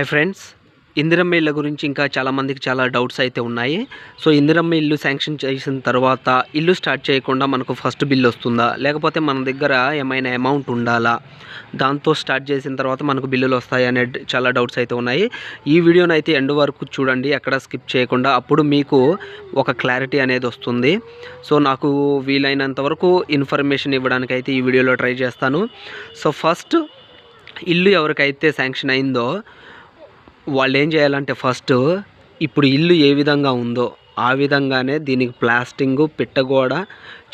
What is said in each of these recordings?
Hi friends Indiramma ఇళ్ళ గురించి ఇంకా చాలామందికి చాలా డౌట్స్ అయితే ఉన్నాయి. సో ఇందిరమ్మ ఇల్లు శాంక్షన్ చేసిన తర్వాత ఇల్లు స్టార్ట్ చేయకుండా మనకు ఫస్ట్ బిల్ వస్తుందా? లేకపోతే మన దగ్గర ఏమైనా అమౌంట్ ఉండాలా? దాంతో స్టార్ట్ చేసిన తర్వాత మనకు బిల్లులు వస్తాయి అనే చాలా డౌట్స్ అయితే ఉన్నాయి. ఈ వీడియోని అయితే ఎండ్ వరకు చూడండి. ఎక్కడ స్కిప్ చేయకుండా అప్పుడు మీకు ఒక క్లారిటీ అనేది వస్తుంది. సో నాకు వీలైనంత వరకు ఇన్ఫర్మేషన్ ఇవ్వడానికి అయితే ఈ వీడియోలో ట్రై చేస్తాను. సో ఫస్ట్ ఇల్లు ఎవరికైతే శాంక్షన్ అయిందో వాళ్ళు ఏం చేయాలంటే ఫస్ట్ ఇప్పుడు ఇల్లు ఏ విధంగా ఉందో ఆ విధంగానే దీనికి ప్లాస్టింగు పిట్టగోడ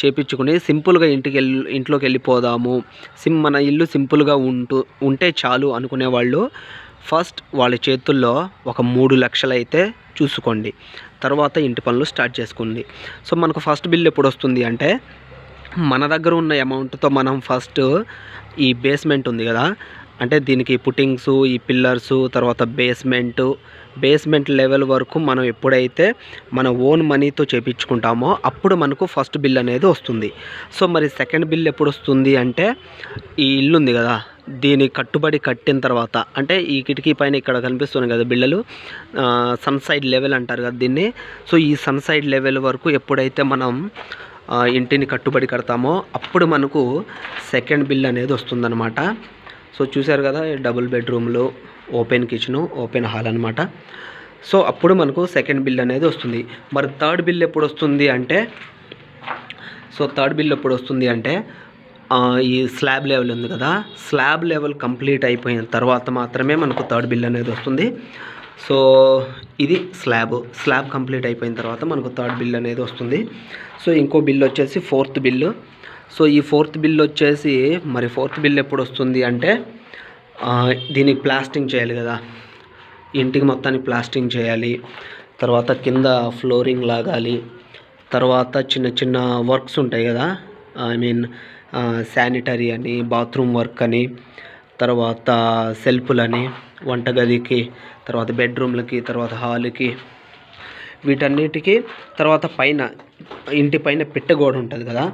చేపించుకుని సింపుల్గా ఇంటికి వెళ్ళి ఇంట్లోకి వెళ్ళిపోదాము సిమ్ మన ఇల్లు సింపుల్గా ఉంటూ ఉంటే చాలు అనుకునే వాళ్ళు ఫస్ట్ వాళ్ళ చేతుల్లో ఒక మూడు లక్షలు అయితే చూసుకోండి. తర్వాత ఇంటి పనులు స్టార్ట్ చేసుకోండి. సో మనకు ఫస్ట్ బిల్ ఎప్పుడు వస్తుంది అంటే మన దగ్గర ఉన్న అమౌంట్తో మనం ఫస్ట్ ఈ బేస్మెంట్ ఉంది కదా అంటే దీనికి పుట్టింగ్స్ ఈ పిల్లర్స్ తర్వాత బేస్మెంట్ బేస్మెంట్ లెవెల్ వరకు మనం ఎప్పుడైతే మన ఓన్ మనీతో చేపించుకుంటామో అప్పుడు మనకు ఫస్ట్ బిల్ అనేది వస్తుంది. సో మరి సెకండ్ బిల్ ఎప్పుడు వస్తుంది అంటే ఈ ఇల్లు ఉంది కదా దీని కట్టుబడి కట్టిన తర్వాత అంటే ఈ కిటికీ పైన ఇక్కడ కనిపిస్తుంది కదా బిళ్ళలు సన్ సైడ్ లెవెల్ అంటారు కదా దీన్ని. సో ఈ సన్ సైడ్ లెవెల్ వరకు ఎప్పుడైతే మనం ఇంటిని కట్టుబడి కడతామో అప్పుడు మనకు సెకండ్ బిల్ అనేది వస్తుందన్నమాట. సో చూశారు కదా డబుల్ బెడ్రూమ్లో ఓపెన్ కిచెను ఓపెన్ హాల్ అనమాట సో అప్పుడు మనకు సెకండ్ బిల్ అనేది వస్తుంది. మరి థర్డ్ బిల్ ఎప్పుడు వస్తుంది అంటే సో థర్డ్ బిల్ ఎప్పుడు వస్తుంది అంటే ఈ స్లాబ్ లెవెల్ ఉంది కదా స్లాబ్ లెవెల్ కంప్లీట్ అయిపోయిన తర్వాత మాత్రమే మనకు థర్డ్ బిల్ అనేది వస్తుంది. సో ఇది స్లాబ్ స్లాబ్ కంప్లీట్ అయిపోయిన తర్వాత మనకు థర్డ్ బిల్ అనేది వస్తుంది. సో ఇంకో బిల్ వచ్చేసి ఫోర్త్ బిల్లు సో ఈ ఫోర్త్ బిల్ వచ్చేసి మరి ఫోర్త్ బిల్ ఎప్పుడు వస్తుంది అంటే దీనికి ప్లాస్టింగ్ చేయాలి కదా. ఇంటికి మొత్తాన్ని ప్లాస్టింగ్ చేయాలి. తర్వాత కింద ఫ్లోరింగ్ లాగాలి. తర్వాత చిన్న చిన్న వర్క్స్ ఉంటాయి కదా. ఐ మీన్ శానిటరీ అని బాత్రూమ్ వర్క్ అని తర్వాత సెల్ఫ్లని వంటగదికి తర్వాత బెడ్రూమ్లకి తర్వాత హాల్కి. వీటన్నిటికీ తర్వాత పైన ఇంటి పైన పెట్టగోడ ఉంటుంది కదా.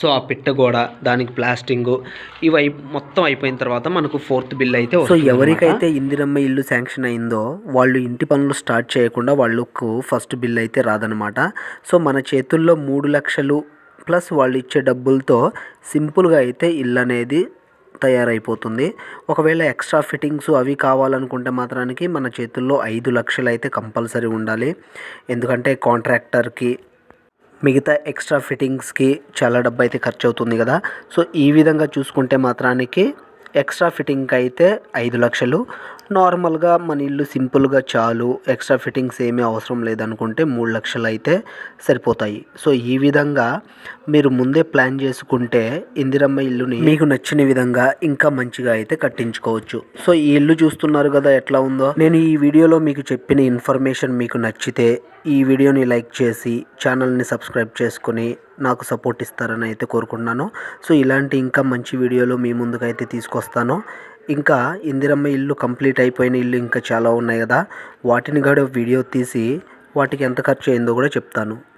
సో ఆ పిట్టగోడ దానికి ప్లాస్టింగ్ ఇవి మొత్తం అయిపోయిన తర్వాత మనకు ఫోర్త్ బిల్ అయితే సో. ఎవరికైతే ఇందిరమ్మ ఇల్లు శాంక్షన్ అయిందో వాళ్ళు ఇంటి పనులు స్టార్ట్ చేయకుండా వాళ్ళకు ఫస్ట్ బిల్ అయితే రాదనమాట సో మన చేతుల్లో మూడు లక్షలు ప్లస్ వాళ్ళు ఇచ్చే డబ్బులతో సింపుల్గా అయితే ఇల్లు అనేది తయారైపోతుంది. ఒకవేళ ఎక్స్ట్రా ఫిట్టింగ్స్ అవి కావాలనుకుంటే మాత్రానికి మన చేతుల్లో ఐదు లక్షలు అయితే కంపల్సరీ ఉండాలి. ఎందుకంటే కాంట్రాక్టర్కి మిగతా ఎక్స్ట్రా ఫిట్టింగ్స్కి చాలా డబ్బు అయితే ఖర్చు అవుతుంది కదా. సో ఈ విధంగా చూసుకుంటే మాత్రానికి ఎక్స్ట్రా ఫిట్టింగ్కి అయితే ఐదు లక్షలు. నార్మల్గా మన ఇల్లు సింపుల్గా చాలు. ఎక్స్ట్రా ఫిట్టింగ్స్ ఏమీ అవసరం లేదనుకుంటే మూడు లక్షలు అయితే సరిపోతాయి. సో ఈ విధంగా మీరు ముందే ప్లాన్ చేసుకుంటే ఇందిరమ్మ ఇల్లుని మీకు నచ్చిన విధంగా ఇంకా మంచిగా అయితే కట్టించుకోవచ్చు. సో ఈ ఇల్లు చూస్తున్నారు కదా ఎట్లా ఉందో? నేను ఈ వీడియోలో మీకు చెప్పిన ఇన్ఫర్మేషన్ మీకు నచ్చితే ఈ వీడియోని లైక్ చేసి ఛానల్ని సబ్స్క్రైబ్ చేసుకొని నాకు సపోర్ట్ ఇస్తారని అయితే కోరుకుంటున్నాను. సో ఇలాంటి ఇంకా మంచి వీడియోలు మీ అయితే తీసుకొస్తాను. ఇంకా ఇందిరమ్మ ఇల్లు కంప్లీట్ అయిపోయిన ఇల్లు ఇంకా చాలా ఉన్నాయి కదా. వాటిని కూడా వీడియో తీసి వాటికి ఎంత ఖర్చు అయిందో కూడా చెప్తాను.